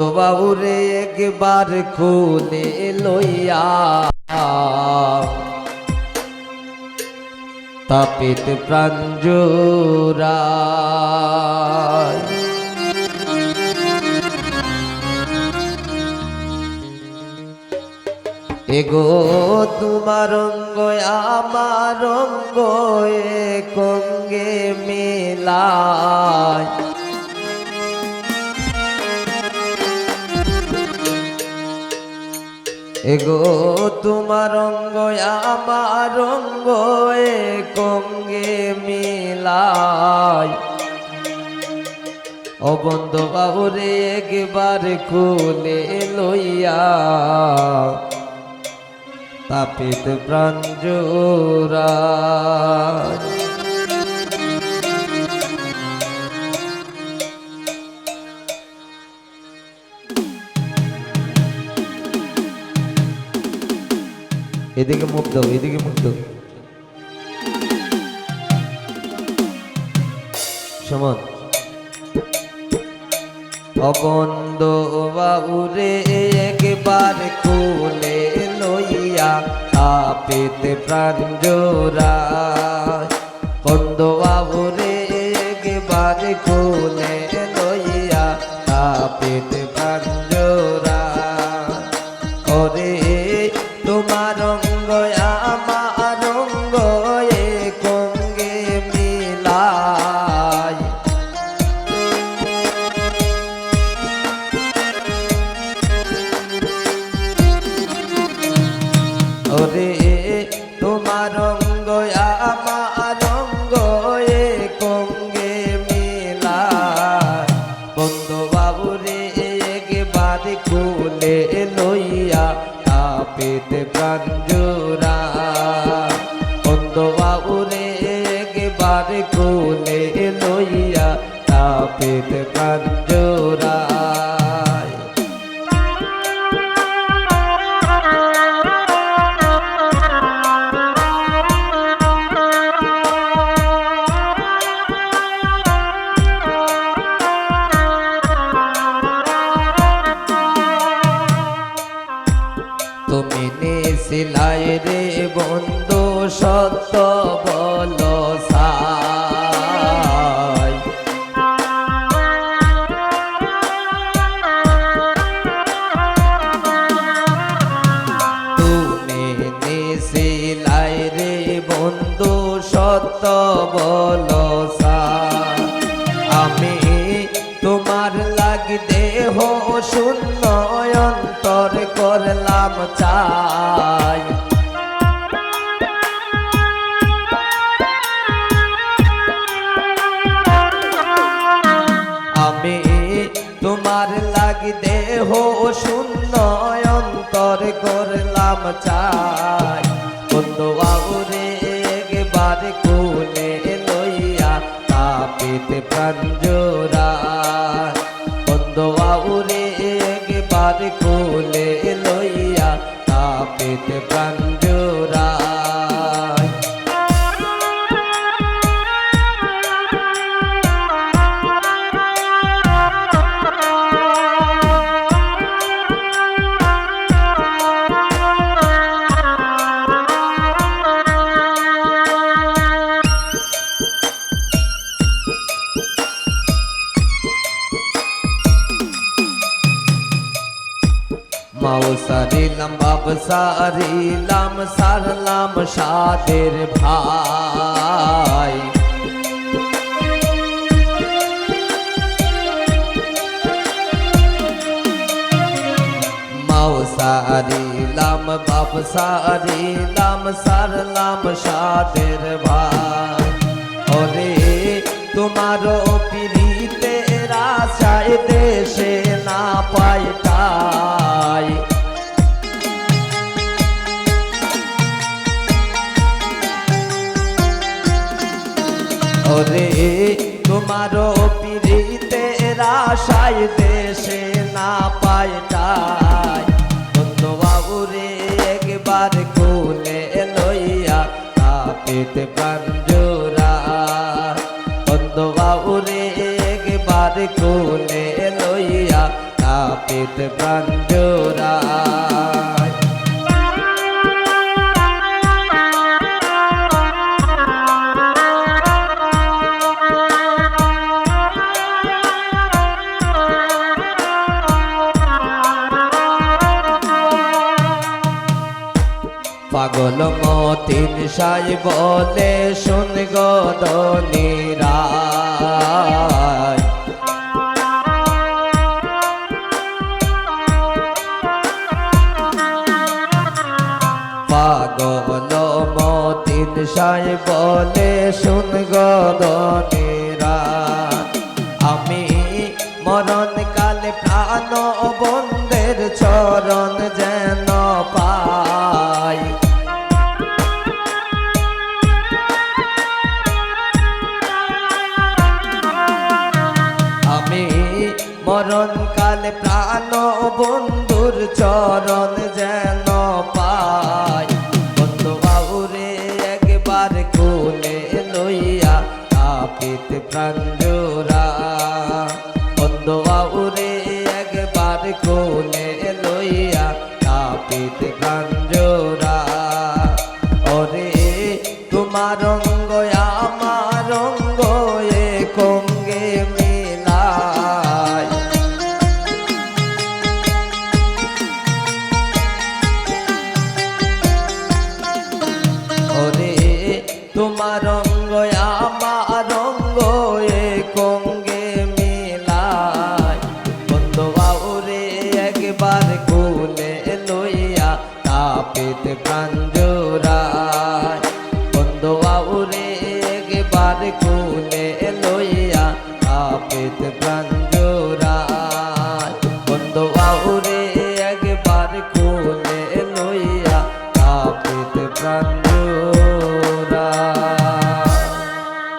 বাবুরে একবার খুলে লইয়া। তাপিত প্রাঞ্জুরা এগো তোমার অঙ্গ আমার অঙ্গ এ কঙ্গে মেলায়। এগো তোমার অঙ্গ আমার অঙ্গ কঙ্গে মিলাই। অবন্ধ বাবুরে একবার খুলে লইয়া তাপিত প্রাঞ্জুরা এদিকে মুখ দাও, এদিকে মুখ দাও। সমান। অবন্ধ বাবুরে একবার খুলে লইয়া আপেতে প্রাণ প্রাঞ্জোরা বন্ধ বাবুরে একবার খুলে লইয়া আপেতে প্রাঞ্জোরা করে তোমার ওরে তোমার অঙ্গ আমার অঙ্গ এ কঙ্গে মিলাই বন্ধু একবার খুলে লইয়া আপেতে প্রাঞ্জুরা নিশিলাই রে বন্ধু। বাবুরে একবার কোলে লইয়া তাপিতে প্রাঞ্জোরা বন্ধু বাবুরে একবার কোলে লইয়া তাপিতে প্রাঞ্জোরা মাও সারিলাম বাব সারিলাম সারলাম সাদের ভাই মাও সারিলাম বাব সারিলাম সারলাম সাদের ভাই ওরে তোমারও পিড়িতে রাশায় দেশে না পাইটাই আশায় দেশে না পায় তাই। বন্ধ বাবুরে একবার কোলে লইয়া কাপিতে প্রাণ জোড়া। বন্ধ বাবুরে একবার কোলে লইয়া কাপিতে প্রাণ ভাষায় বলে, শুন গদনীরা পাগল মতিন সাই বলে, শুন গদনীরা আমি মরণকালে প্রাণ বন্ধের চরণ যেন ফুলের